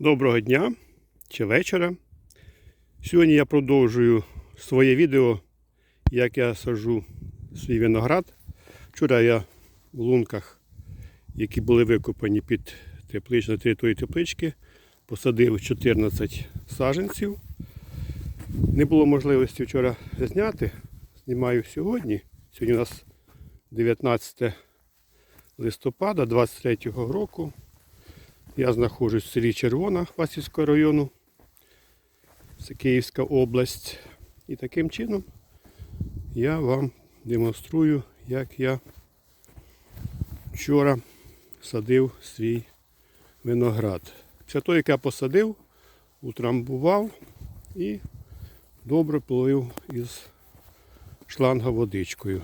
Доброго дня чи вечора. Сьогодні я продовжую своє відео, як я саджу свій виноград. Вчора я в лунках, які були викопані під теплич, на території теплички, посадив 14 саджанців. Не було можливості вчора зняти. Знімаю сьогодні. Сьогодні у нас 19 листопада 23 року. Я знаходжусь в селі Червона Хвастівського району. Це Київська область. І таким чином я вам демонструю, як я вчора садив свій виноград. Після того, як я посадив, утрамбував і добре полив із шланга водичкою.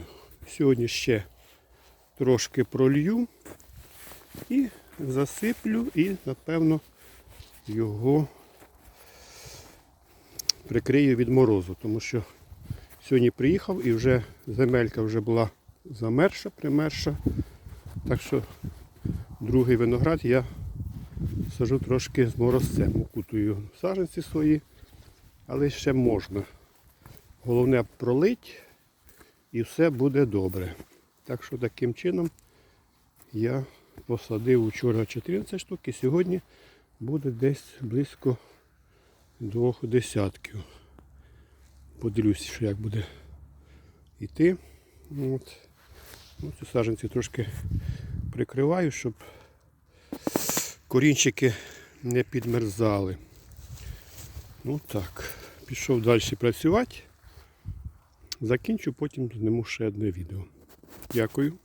Сьогодні ще трошки пролью і засиплю і, напевно, його прикрию від морозу, тому що сьогодні приїхав і вже земелька вже була замерша, примерша. Так що другий виноград я сажу трошки з морозцем. Укутую саженці свої, але ще можна. Головне пролить і все буде добре. Так що таким чином я посадив вчора 14 штук і сьогодні буде десь близько двох десятків. Подивлюся, що як буде йти. От. Ну, ці саджанці трошки прикриваю, щоб корінчики не підмерзали. Ну так, пішов далі працювати. Закінчу, потім зніму ще одне відео. Дякую.